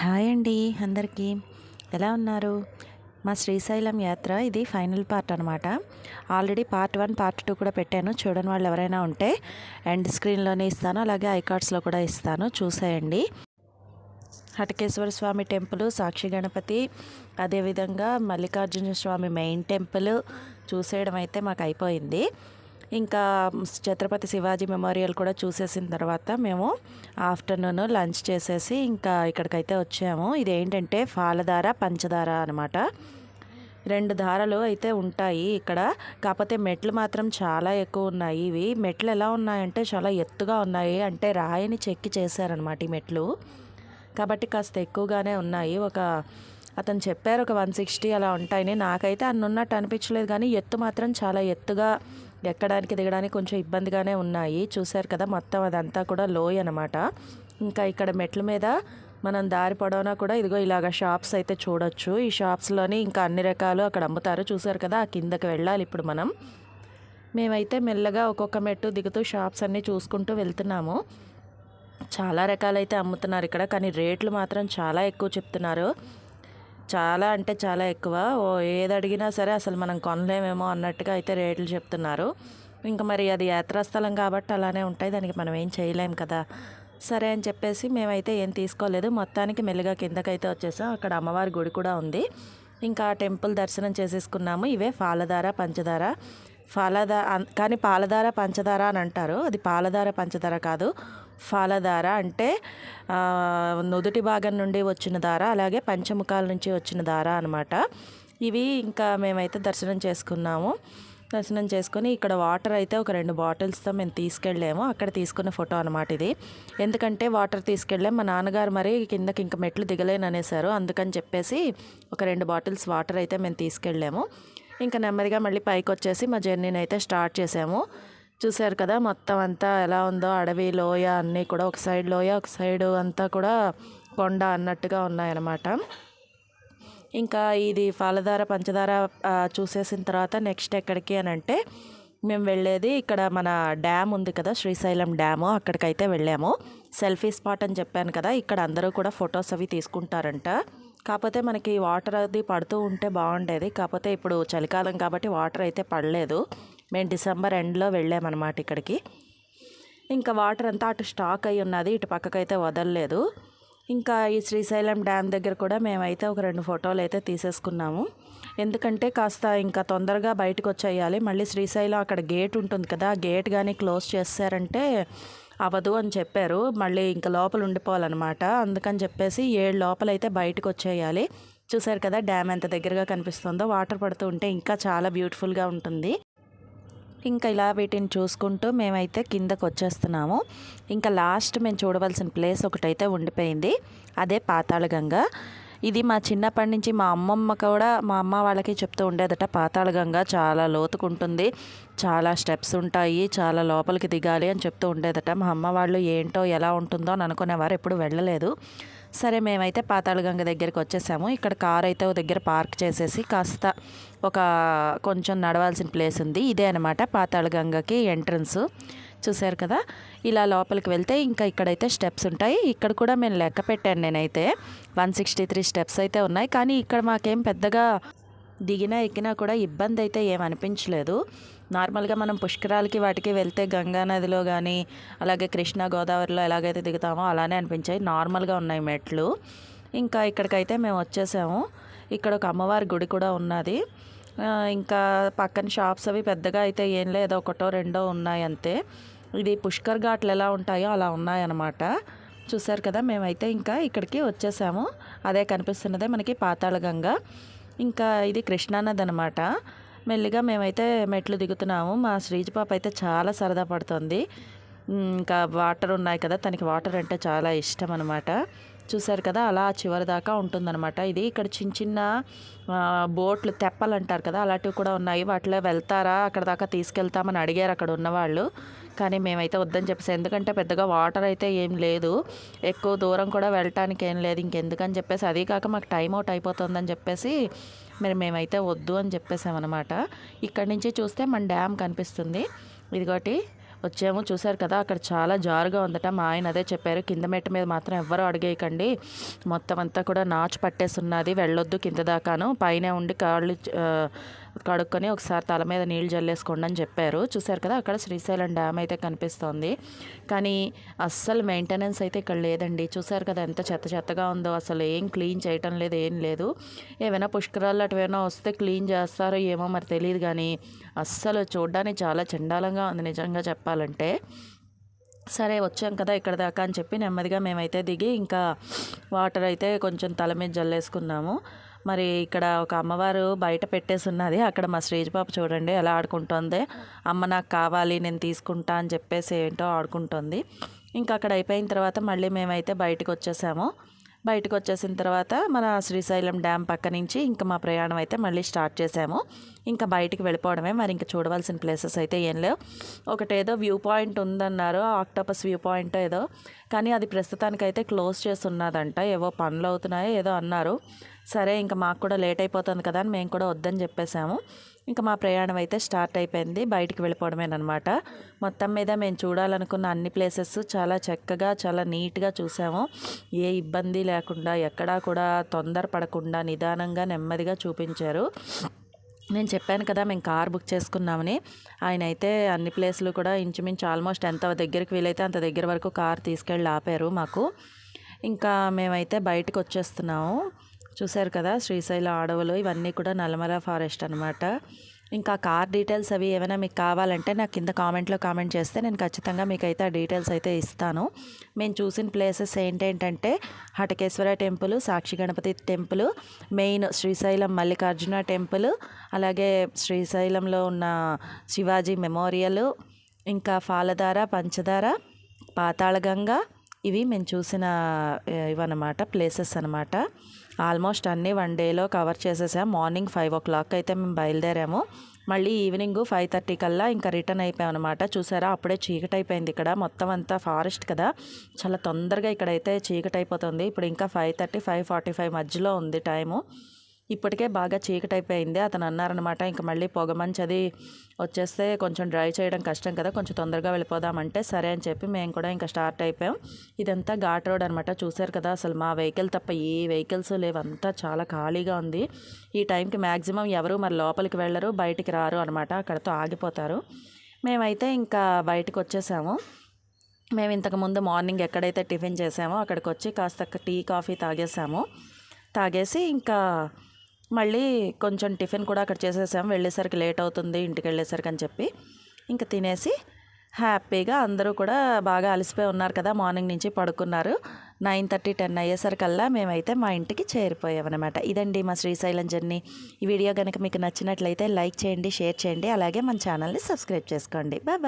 Hi అండి అందరికీ. ఎలా ఉన్నారు? మా శ్రీశైలం యాత్ర ఇది ఫైనల్ పార్ట్ అనమాట already part one part two కూడా పెట్టాను. చూడని వాళ్ళు ఎవరైనా ఉంటే ఎండ్ స్క్రీన్లోనే ఇస్తాను. అలాగే ఐకార్డ్స్లో కూడా ఇస్తాను. చూసేయండి. హటకేశ్వర స్వామి టెంపుల్ సాక్షి గణపతి అదేవిధంగా మల్లికార్జున స్వామి మెయిన్ టెంపుల్ చూసేయడం అయితే మాకు అయిపోయింది. ఇంకా ఛత్రపతి శివాజీ మెమోరియల్ కూడా చూసేసిన తర్వాత మేము ఆఫ్టర్నూన్ లంచ్ చేసేసి ఇంకా ఇక్కడికైతే వచ్చాము. ఇది ఏంటంటే పాలధార పంచదార అనమాట రెండు దారాలు అయితే ఉంటాయి ఇక్కడ. కాకపోతే మెట్లు మాత్రం చాలా ఎక్కువ ఉన్నాయి. ఇవి మెట్లు ఎలా ఉన్నాయంటే చాలా ఎత్తుగా ఉన్నాయి. అంటే రాయిని చెక్కి చేశారనమాట ఈ మెట్లు. కాబట్టి కాస్త ఎక్కువగానే ఉన్నాయి. ఒక అతను చెప్పారు ఒక వన్ సిక్స్టీ అలా ఉంటాయని. నాకైతే అన్నున్నట్టు అనిపించలేదు కానీ ఎత్తు మాత్రం చాలా ఎత్తుగా ఎక్కడానికి దిగడానికి కొంచెం ఇబ్బందిగానే ఉన్నాయి. చూశారు కదా మొత్తం అదంతా కూడా లోయ్ అనమాట ఇంకా ఇక్కడ మెట్ల మీద మనం దారి పొడవునా కూడా ఇదిగో ఇలాగ షాప్స్ అయితే చూడొచ్చు. ఈ షాప్స్లోని ఇంకా అన్ని రకాలు అక్కడ అమ్ముతారు. చూశారు కదా ఆ కిందకి వెళ్ళాలి ఇప్పుడు మనం. మేమైతే మెల్లగా ఒక్కొక్క మెట్టు దిగుతూ షాప్స్ అన్నీ చూసుకుంటూ వెళ్తున్నాము. చాలా రకాలైతే అమ్ముతున్నారు ఇక్కడ కానీ రేట్లు మాత్రం చాలా ఎక్కువ చెప్తున్నారు. చాలా అంటే చాలా ఎక్కువ. ఓ ఏది అడిగినా సరే అసలు మనం కొనలేమేమో అన్నట్టుగా అయితే రేట్లు చెప్తున్నారు. ఇంకా మరి అది యాత్రాస్థలం కాబట్టి అలానే ఉంటాయి. దానికి మనం ఏం చేయలేం కదా. సరే అని చెప్పేసి మేమైతే ఏం తీసుకోలేదు. మొత్తానికి మెల్లిగా కిందకైతే వచ్చేసాం. అక్కడ అమ్మవారి గుడి కూడా ఉంది. ఇంకా టెంపుల్ దర్శనం చేసేసుకున్నాము. ఇవే పాలధార పంచదార పాలదా కానీ పాలధార పంచదార అని అంటారు. అది పాలధార పంచదార కాదు. ఫాలధార అంటే నుదుటి భాగం నుండి వచ్చిన దార అలాగే పంచముఖాల నుంచి వచ్చిన దార అనమాట ఇవి ఇంకా మేమైతే దర్శనం చేసుకున్నాము. దర్శనం చేసుకొని ఇక్కడ వాటర్ అయితే ఒక రెండు బాటిల్స్తో మేము తీసుకెళ్ళాము. అక్కడ తీసుకున్న ఫోటో అనమాట ఇది. ఎందుకంటే వాటర్ తీసుకెళ్ళాం మా నాన్నగారు మరి కిందకి ఇంకా మెట్లు దిగలేను అనేసారు అందుకని చెప్పేసి ఒక రెండు బాటిల్స్ వాటర్ అయితే మేము తీసుకెళ్ళాము. ఇంకా నెమ్మదిగా మళ్ళీ పైకి వచ్చేసి మా జర్నీని అయితే స్టార్ట్ చేసాము. చూశారు కదా మొత్తం అంతా ఎలా ఉందో అడవి లోయ అన్నీ కూడా ఒక సైడ్ లోయ ఒక సైడ్ అంతా కూడా కొండ అన్నట్టుగా ఉన్నాయన్నమాట. ఇంకా ఇది పాలధార పంచదార చూసేసిన తర్వాత నెక్స్ట్ ఎక్కడికి అని అంటే మేము వెళ్ళేది ఇక్కడ మన డ్యామ్ ఉంది కదా శ్రీశైలం డ్యాము అక్కడికైతే వెళ్ళాము. సెల్ఫీ స్పాట్ అని చెప్పాను కదా ఇక్కడ అందరూ కూడా ఫొటోస్ అవి తీసుకుంటారంట. కాకపోతే మనకి వాటర్ అది పడుతూ ఉంటే బాగుండేది. కాకపోతే ఇప్పుడు చలికాలం కాబట్టి వాటర్ అయితే పడలేదు. మేము డిసెంబర్ ఎండ్లో వెళ్ళామన్నమాట ఇక్కడికి. ఇంకా వాటర్ అంతా అటు స్టాక్ అయి ఉన్నది ఇటు పక్కకైతే వదలలేదు. ఇంకా ఈ శ్రీశైలం డ్యామ్ దగ్గర కూడా మేమైతే ఒక రెండు ఫోటోలు అయితే తీసేసుకున్నాము. ఎందుకంటే కాస్త ఇంకా తొందరగా బయటకు వచ్చేయాలి. మళ్ళీ శ్రీశైలం అక్కడ గేట్ ఉంటుంది కదా ఆ గేట్ కానీ క్లోజ్ చేస్తారంటే అవ్వదు అని చెప్పారు. మళ్ళీ ఇంకా లోపల ఉండిపోవాలన్నమాట. అందుకని చెప్పేసి ఏడు లోపల అయితే బయటకు వచ్చేయాలి. చూసారు కదా డ్యామ్ ఎంత దగ్గరగా కనిపిస్తుందో వాటర్ పడుతూ ఉంటే ఇంకా చాలా బ్యూటిఫుల్గా ఉంటుంది. ఇంకా ఇలా వీటిని చూసుకుంటూ మేమైతే కిందకు వచ్చేస్తున్నాము ఇంకా లాస్ట్ మేము చూడవలసిన ప్లేస్ ఒకటైతే ఉండిపోయింది. అదే పాతాళగంగ. ఇది మా చిన్నప్పటి నుంచి మా అమ్మమ్మ కూడా మా అమ్మ వాళ్ళకి చెప్తూ ఉండేదట పాతాళగంగ చాలా లోతుకుంటుంది చాలా స్టెప్స్ ఉంటాయి చాలా లోపలికి దిగాలి అని చెప్తూ ఉండేదట. మా అమ్మ వాళ్ళు ఏంటో ఎలా ఉంటుందో అని అనుకునేవారు ఎప్పుడు వెళ్ళలేదు. సరే మేమైతే పాతాళగంగ దగ్గరికి వచ్చేసాము. ఇక్కడ కార్ అయితే ఓ దగ్గర పార్క్ చేసేసి కాస్త ఒక కొంచెం నడవాల్సిన ప్లేస్ ఉంది. ఇదే అనమాట పాతాళగంగకి ఎంట్రన్స్. చూశారు కదా? ఇలా లోపలికి వెళ్తే ఇంకా ఇక్కడైతే స్టెప్స్ ఉంటాయి. ఇక్కడ కూడా మేము లెక్క పెట్టాను నేనైతే. వన్ సిక్స్టీ త్రీ స్టెప్స్ అయితే ఉన్నాయి. కానీ ఇక్కడ మాకేం పెద్దగా దిగినా ఎక్కినా కూడా ఇబ్బంది అయితే ఏమనిపించలేదు నార్మల్గా మనం పుష్కరాలకి వాటికి వెళ్తే గంగా నదిలో కానీ అలాగే కృష్ణా గోదావరిలో ఎలాగైతే దిగుతామో అలానే అనిపించాయి. నార్మల్గా ఉన్నాయి మెట్లు. ఇంకా ఇక్కడికైతే మేము వచ్చేసాము. ఇక్కడ ఒక అమ్మవారి గుడి కూడా ఉన్నది. ఇంకా పక్కన షాప్స్ అవి పెద్దగా అయితే ఏం లేదో. ఒకటో రెండో ఉన్నాయి అంతే. ఇది పుష్కర్ ఘాట్లు ఎలా ఉంటాయో అలా ఉన్నాయన్నమాట. చూసారు కదా మేమైతే ఇంకా ఇక్కడికి వచ్చేసాము. అదే కనిపిస్తున్నదే మనకి పాతాళగంగ ఇంకా ఇది కృష్ణానది అనమాట మెల్లిగా మేమైతే మెట్లు దిగుతున్నాము. మా శ్రీజ పాప అయితే చాలా సరదా పడుతుంది. ఇంకా వాటర్ ఉన్నాయి కదా తనకి వాటర్ అంటే చాలా ఇష్టం అనమాట చూసారు కదా అలా చివరి దాకా ఉంటుందన్నమాట. ఇది ఇక్కడ చిన్న చిన్న బోట్లు తెప్పలు అంటారు కదా అలాంటివి కూడా ఉన్నాయి. వాటిలో వెళ్తారా? అక్కడ దాకా తీసుకెళ్తామని అడిగారు అక్కడ ఉన్నవాళ్ళు. కానీ మేమైతే వద్దని చెప్పేసి ఎందుకంటే పెద్దగా వాటర్ అయితే ఏం లేదు. ఎక్కువ దూరం కూడా వెళ్ళటానికి ఏం లేదు. ఇంకెందుకని చెప్పేసి అది కాక మాకు టైం అవుట్ అయిపోతుందని చెప్పేసి మరి మేమైతే వద్దు అని చెప్పేసామన్నమాట. ఇక్కడి నుంచి చూస్తే మన డ్యామ్ కనిపిస్తుంది. ఇదిగోటి వచ్చాము. చూశారు కదా అక్కడ చాలా జారుగా ఉందట. మా ఆయన అదే చెప్పారు కింద మెట్టు మీద మాత్రం ఎవ్వరూ అడిగేయకండి. మొత్తం అంతా కూడా నాచు పట్టేసి ఉన్నది వెళ్ళొద్దు కింద దాకాను. పైన ఉండి కాళ్ళు కడుక్కొని ఒకసారి తల మీద నీళ్ళు జల్లేసుకోండి అని చెప్పారు. చూశారు కదా అక్కడ శ్రీశైలం డ్యామ్ అయితే కనిపిస్తోంది. కానీ అస్సలు మెయింటెనెన్స్ అయితే ఇక్కడ లేదండి. చూశారు కదా ఎంత చెత్త చెత్తగా ఉందో అసలు ఏం క్లీన్ చేయటం లేదు ఏం లేదు. ఏమైనా పుష్కరాలు అటువైనా వస్తే క్లీన్ చేస్తారో ఏమో మరి తెలియదు కానీ అస్సలు చూడడానికి చాలా చండాలంగా ఉంది నిజంగా చెప్పాలంటే. సరే వచ్చాం కదా ఇక్కడ దాకా అని చెప్పి నెమ్మదిగా మేమైతే దిగి ఇంకా వాటర్ అయితే కొంచెం తల మీద జల్లేసుకున్నాము. మరి ఇక్కడ ఒక అమ్మవారు బయట పెట్టేసి ఉన్నది అక్కడ మా శ్రీజ్ పాప చూడండి ఎలా ఆడుకుంటుంది. అమ్మ నాకు కావాలి నేను తీసుకుంటా అని చెప్పేసి ఏంటో ఆడుకుంటుంది. ఇంకా అక్కడ అయిపోయిన తర్వాత మళ్ళీ మేమైతే బయటకు వచ్చేసాము. బయటకు వచ్చేసిన తర్వాత మన శ్రీశైలం డ్యామ్ పక్క నుంచి ఇంకా మా ప్రయాణం అయితే మళ్ళీ స్టార్ట్ చేసాము. ఇంకా బయటికి వెళ్ళిపోవడమే మరి ఇంకా చూడవలసిన ప్లేసెస్ అయితే ఏం లేవు. ఒకటేదో వ్యూ పాయింట్ ఉందన్నారు ఆక్టోపస్ వ్యూ పాయింట్ ఏదో. కానీ అది ప్రస్తుతానికైతే క్లోజ్ చేసి ఏవో పనులు అవుతున్నాయో ఏదో అన్నారు. సరే ఇంకా మాకు కూడా లేట్ అయిపోతుంది కదా అని మేము కూడా వద్దని చెప్పేసాము ఇంకా మా ప్రయాణం అయితే స్టార్ట్ అయిపోయింది. బయటికి వెళ్ళిపోవడమేనమాట. మొత్తం మీద మేము చూడాలనుకున్న అన్ని ప్లేసెస్ చాలా చక్కగా చాలా నీట్గా చూసాము. ఏ ఇబ్బంది లేకుండా ఎక్కడా కూడా తొందర పడకుండా నిదానంగా నెమ్మదిగా చూపించారు. నేను చెప్పాను కదా మేము కార్ బుక్ చేసుకున్నామని. ఆయన అయితే అన్ని ప్లేసులు కూడా ఇంచుమించు ఆల్మోస్ట్ ఎంత దగ్గరికి వీలైతే అంత దగ్గర వరకు కార్ తీసుకెళ్ళి ఆపారు మాకు. ఇంకా మేమైతే బయటకు వచ్చేస్తున్నాము. చూశారు కదా? శ్రీశైల అడవులు ఇవన్నీ కూడా నల్లమల ఫారెస్ట్ అనమాట ఇంకా కార్ డీటెయిల్స్ అవి ఏమైనా మీకు కావాలంటే నాకు కింద కామెంట్లో కామెంట్ చేస్తే నేను ఖచ్చితంగా మీకు అయితే ఆ డీటెయిల్స్ అయితే ఇస్తాను. మేము చూసిన ప్లేసెస్ ఏంటంటే Hatakeshwara temple Sakshi Ganapati temple main Srisailam Mallikarjuna temple అలాగే శ్రీశైలంలో ఉన్న శివాజీ మెమోరియల్ ఇంకా ఫాలధార పంచదార పాతాళగంగ ఇవి మేము చూసిన ఇవన్నమాట ప్లేసెస్ అనమాట ఆల్మోస్ట్ అన్నీ వన్ డేలో కవర్ చేసేసాం. మార్నింగ్ ఫైవ్ ఓ క్లాక్ అయితే మేము బయలుదేరాము. మళ్ళీ ఈవినింగ్ ఫైవ్ థర్టీ కల్లా ఇంకా రిటర్న్ అయిపోయాం అనమాట చూసారా? అప్పుడే చీకటి అయిపోయింది ఇక్కడ. మొత్తం అంతా ఫారెస్ట్ కదా. చాలా తొందరగా ఇక్కడైతే చీకటి అయిపోతుంది. ఇప్పుడు ఇంకా five thirty five forty five మధ్యలో ఉంది టైము. ఇప్పటికే బాగా చీకటి అయిపోయింది అతను అన్నారనమాట ఇంకా మళ్ళీ పొగమంచి అది వచ్చేస్తే కొంచెం డ్రైవ్ చేయడం కష్టం కదా కొంచెం తొందరగా వెళ్ళిపోదామంటే సరే అని చెప్పి మేము కూడా ఇంకా స్టార్ట్ అయిపోయాం. ఇదంతా ఘాట్ రోడ్ అనమాట చూశారు కదా అసలు మా వెహికల్ తప్ప ఏ వెహికల్స్ లేవంతా చాలా ఖాళీగా ఉంది. ఈ టైంకి మ్యాక్సిమం ఎవరు మరి లోపలికి వెళ్ళరు బయటికి రారు అనమాట అక్కడతో ఆగిపోతారు. మేమైతే ఇంకా బయటకు వచ్చేసాము. మేము ఇంతకుముందు మార్నింగ్ ఎక్కడైతే టిఫిన్ చేసామో అక్కడికి వచ్చి కాస్త టీ కాఫీ తాగేసాము. తాగేసి ఇంకా మళ్ళీ కొంచెం టిఫిన్ కూడా అక్కడ చేసేసాము వెళ్ళేసరికి లేట్ అవుతుంది ఇంటికి వెళ్ళేసరికి అని చెప్పి. ఇంకా తినేసి హ్యాపీగా అందరూ కూడా బాగా అలసిపోయి ఉన్నారు కదా మార్నింగ్ నుంచి పడుకున్నారు. నైన్ థర్టీ టెన్ అయ్యేసరికల్లా మేమైతే మా ఇంటికి చేరిపోయామన్నమాట. ఇదండి మా శ్రీశైలం జర్నీ. ఈ వీడియో కనుక మీకు నచ్చినట్లయితే లైక్ చేయండి షేర్ చేయండి అలాగే మన ఛానల్ని సబ్స్క్రైబ్ చేసుకోండి. బాయ్.